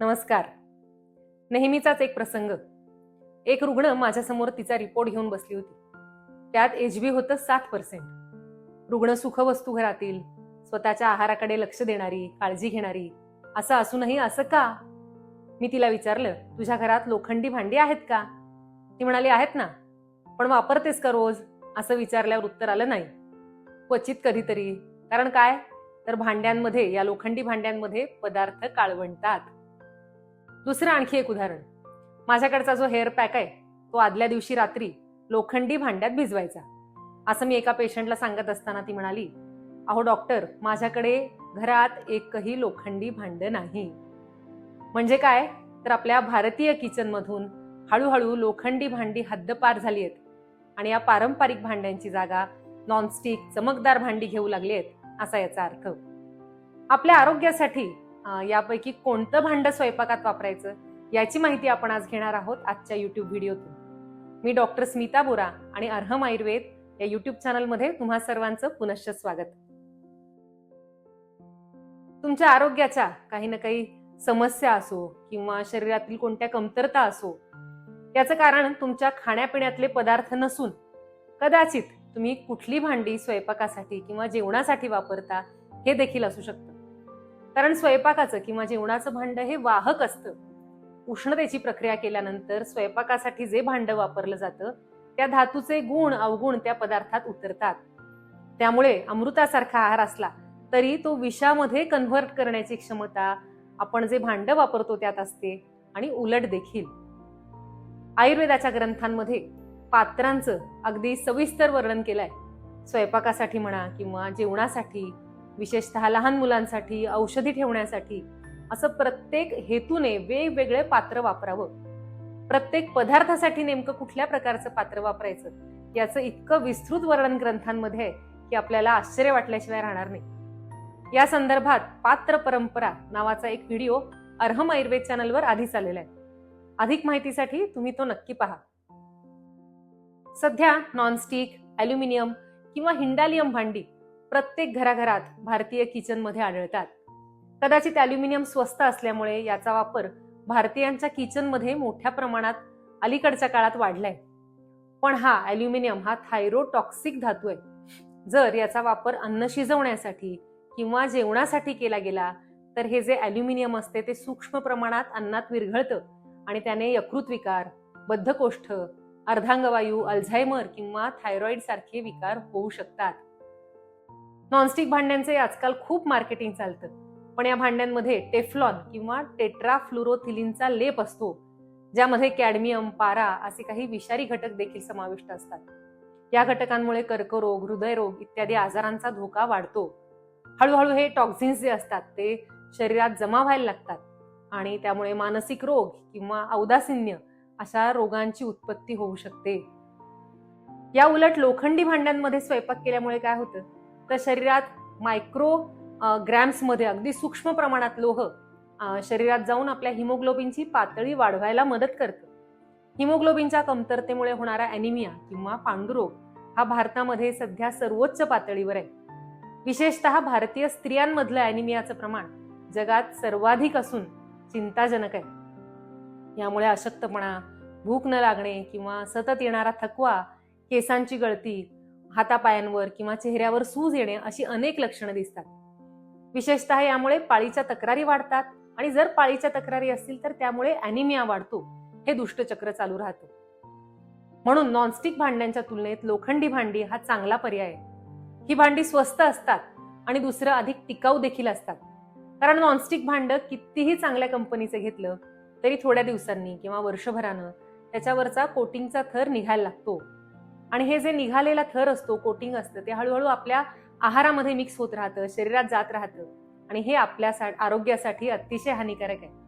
नमस्कार. नेहमीचाच एक प्रसंग. एक रुग्ण माझ्यासमोर तिचा रिपोर्ट घेऊन बसली होती. त्यात एच बी होतं सात पर्सेंट रुग्ण सुखवस्तू घरातील स्वतःच्या आहाराकडे लक्ष देणारी काळजी घेणारी असं असूनही असं का? मी तिला विचारलं तुझ्या घरात लोखंडी भांडी आहेत का? ती म्हणाली आहेत ना. पण वापरतेस का रोज? असं विचारल्यावर उत्तर आलं नाही. क्वचित कधीतरी. कारण काय? तर भांड्यांमध्ये या लोखंडी भांड्यांमध्ये पदार्थ काळवंटात. दुसरं आणखी एक उदाहरण. माझ्याकडचा जो हेअर पॅक आहे तो आदल्या दिवशी रात्री लोखंडी भांड्यात भिजवायचा. असं मी एका पेशंटला सांगत असताना ती म्हणाली अहो डॉक्टर माझ्याकडे घरात एकही लोखंडी भांडं नाही. म्हणजे काय? तर आपल्या भारतीय किचनमधून हळूहळू लोखंडी भांडी हद्दपार झाली आहेत आणि या पारंपरिक भांड्यांची जागा नॉनस्टिक चमकदार भांडी घेऊ लागली आहेत असा याचा अर्थ. आपल्या आरोग्यासाठी यापैकी कोणतं भांडं स्वयंपाकात वापरायचं याची माहिती आपण आज घेणार आहोत आजच्या युट्यूब व्हिडिओतून. मी डॉक्टर स्मिता बोरा आणि अर्हम आयुर्वेद या युट्यूब चॅनलमध्ये तुम्हा सर्वांचं पुनश्च स्वागत. तुमच्या आरोग्याच्या काही ना काही समस्या असो किंवा शरीरातील कोणत्या कमतरता असो याचं कारण तुमच्या खाण्यापिण्यातले पदार्थ नसून कदाचित तुम्ही कुठली भांडी स्वयंपाकासाठी किंवा जेवणासाठी वापरता हे देखील असू शकतं. कारण स्वयंपाकाचं किंवा जेवणाचं भांड हे वाहक असतं. उष्णतेची प्रक्रिया केल्यानंतर स्वयंपाकासाठी जे भांडं वापरलं जातं त्या धातूचे गुण अवगुण त्या पदार्थात उतरतात. त्यामुळे अमृतासारखा आहार असला तरी तो विषामध्ये कन्व्हर्ट करण्याची क्षमता आपण जे भांड वापरतो त्यात असते आणि उलट देखील. आयुर्वेदाच्या ग्रंथांमध्ये पात्रांचं अगदी सविस्तर वर्णन केलंय. स्वयंपाकासाठी म्हणा किंवा जेवणासाठी विशेषतः लहान मुलांसाठी औषधी ठेवण्यासाठी असं प्रत्येक हेतूने वेगवेगळे पात्र वापरावं. प्रत्येक पदार्थासाठी नेमकं कुठल्या प्रकारचं पात्र वापरायचं याचं इतकं विस्तृत वर्णन ग्रंथांमध्ये आहे की आपल्याला आश्चर्य वाटल्याशिवाय राहणार नाही. या संदर्भात पात्र परंपरा नावाचा एक व्हिडिओ अर्हम आयुर्वेद चॅनलवर आधीच आलेला आहे. अधिक माहितीसाठी तुम्ही तो नक्की पहा. सध्या नॉनस्टिक ॲल्युमिनियम किंवा हिंडालियम भांडी प्रत्येक घराघरात भारतीय किचनमध्ये आढळतात. कदाचित ॲल्युमिनियम स्वस्त असल्यामुळे याचा वापर भारतीयांच्या किचनमध्ये मोठ्या प्रमाणात अलीकडच्या काळात वाढलाय. पण हा ॲल्युमिनियम हा थायरोटॉक्सिक धातू आहे. जर याचा वापर अन्न शिजवण्यासाठी किंवा जेवणासाठी केला गेला तर हे जे ॲल्युमिनियम असते ते सूक्ष्म प्रमाणात अन्नात विरघळतं आणि त्याने यकृत विकार बद्धकोष्ठ अर्धांगवायू अल्झायमर किंवा थायरॉईड सारखे विकार होऊ शकतात. नॉनस्टिक भांड्यांचे आजकाल खूप मार्केटिंग चालतं. पण या भांड्यांमध्ये टेफ्लॉन किंवा टेट्राफ्लुरोथिलिनचा लेप असतो ज्यामध्ये कॅडमियम पारा असे काही विषारी घटक देखील समाविष्ट असतात. या घटकांमुळे कर्करोग हृदयरोग इत्यादी आजारांचा धोका वाढतो. हळूहळू हे टॉक्झिन्स जे असतात ते शरीरात जमा व्हायला लागतात आणि त्यामुळे मानसिक रोग किंवा औदासिन्य अशा रोगांची उत्पत्ती होऊ शकते. या उलट लोखंडी भांड्यांमध्ये स्वयंपाक केल्यामुळे काय होतं? तर शरीरात मायक्रो ग्रॅम्समध्ये अगदी सूक्ष्म प्रमाणात लोह शरीरात जाऊन आपल्या हिमोग्लोबिनची पातळी वाढवायला मदत करतं. हिमोग्लोबिनच्या कमतरतेमुळे होणारा अॅनिमिया किंवा पांडुरोग हा भारतामध्ये सध्या सर्वोच्च पातळीवर आहे. विशेषतः भारतीय स्त्रियांमधलं अॅनिमियाचं प्रमाण जगात सर्वाधिक असून चिंताजनक आहे. यामुळे अशक्तपणा भूक न लागणे किंवा सतत येणारा थकवा केसांची गळती हातापायांवर किंवा चेहऱ्यावर सूज येणे अशी अनेक लक्षणं दिसतात. विशेषतः यामुळे पाळीच्या तक्रारी वाढतात आणि जर पाळीच्या तक्रारी असतील तर त्यामुळे अॅनिमिया वाढतो हे दुष्टचक्र चालू राहतं. म्हणून नॉनस्टिक भांड्यांच्या तुलनेत लोखंडी भांडी हा चांगला पर्याय आहे. ही भांडी स्वस्त असतात आणि दुसरं अधिक टिकाऊ देखील असतात. कारण नॉनस्टिक भांडं कितीही चांगल्या कंपनीचं घेतलं तरी थोड्या दिवसांनी किंवा वर्षभरानं त्याच्यावरचा कोटिंगचा थर निघायला लागतो. आणि हे जे निघालेला थर असतो कोटिंग असतं ते हळूहळू आपल्या आहारामध्ये मिक्स होत राहतं शरीरात जात राहतं. आणि हे आपल्या सा- आरोग्यासाठी अतिशय हानिकारक आहे.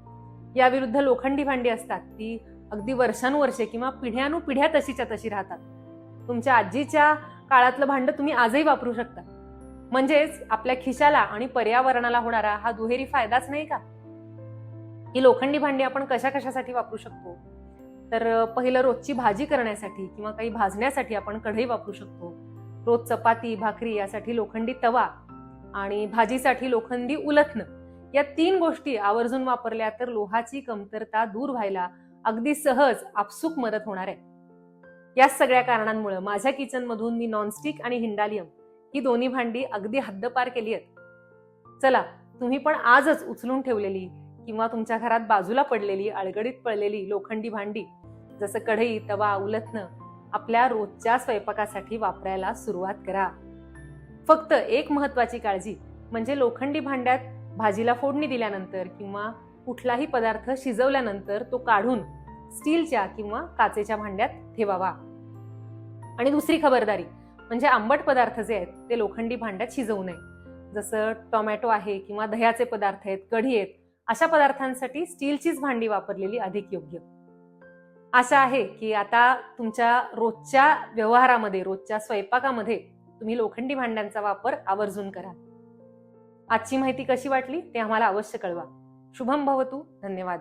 याविरुद्ध लोखंडी भांडी असतात ती अगदी वर्षानुवर्षे किंवा पिढ्यानुपिढ्या तशीच्या तशी राहतात. तुमच्या आजीच्या काळातलं भांड तुम्ही आजही वापरू शकता. म्हणजेच आपल्या खिशाला आणि पर्यावरणाला होणारा हा दुहेरी फायदाच नाही का? ही लोखंडी भांडी आपण कशा कशासाठी वापरू शकतो? तर पहिलं रोजची भाजी करण्यासाठी किंवा काही भाजण्यासाठी आपण कढई वापरू शकतो. रोज चपाती भाकरी यासाठी लोखंडी तवा आणि भाजीसाठी लोखंडी उलथणं. या तीन गोष्टी आवर्जून वापरल्या तर लोहाची कमतरता दूर व्हायला अगदी सहज आपसूक मदत होणार आहे. या सगळ्या कारणांमुळे माझ्या किचनमधून मी नॉनस्टिक आणि हिंडालियम ही दोन्ही भांडी अगदी हद्दपार केली आहेत. चला तुम्ही पण आजच उचलून ठेवलेली किंवा तुमच्या घरात बाजूला पडलेली अळगडीत पडलेली लोखंडी भांडी जसं कढई तवा उलथनं आपल्या रोजच्या स्वयंपाकासाठी वापरायला सुरुवात करा. फक्त एक महत्वाची काळजी म्हणजे लोखंडी भांड्यात भाजीला फोडणी दिल्यानंतर किंवा कुठलाही पदार्थ शिजवल्यानंतर तो काढून स्टीलच्या किंवा काचेच्या भांड्यात ठेवावा. आणि दुसरी खबरदारी म्हणजे आंबट पदार्थ जे आहेत ते लोखंडी भांड्यात शिजवू नये. जसं टोमॅटो आहे किंवा दह्याचे पदार्थ आहेत कढी आहेत अशा पदार्थांसाठी स्टीलचीच भांडी वापरलेली अधिक योग्य. आशा आहे की आता तुमच्या रोजच्या व्यवहारामध्ये रोजच्या स्वयंपाकामध्ये तुम्ही लोखंडी भांड्यांचा वापर आवर्जून करा आजची माहिती कशी वाटली ते आम्हाला अवश्य कळवा. शुभम भवतू. धन्यवाद.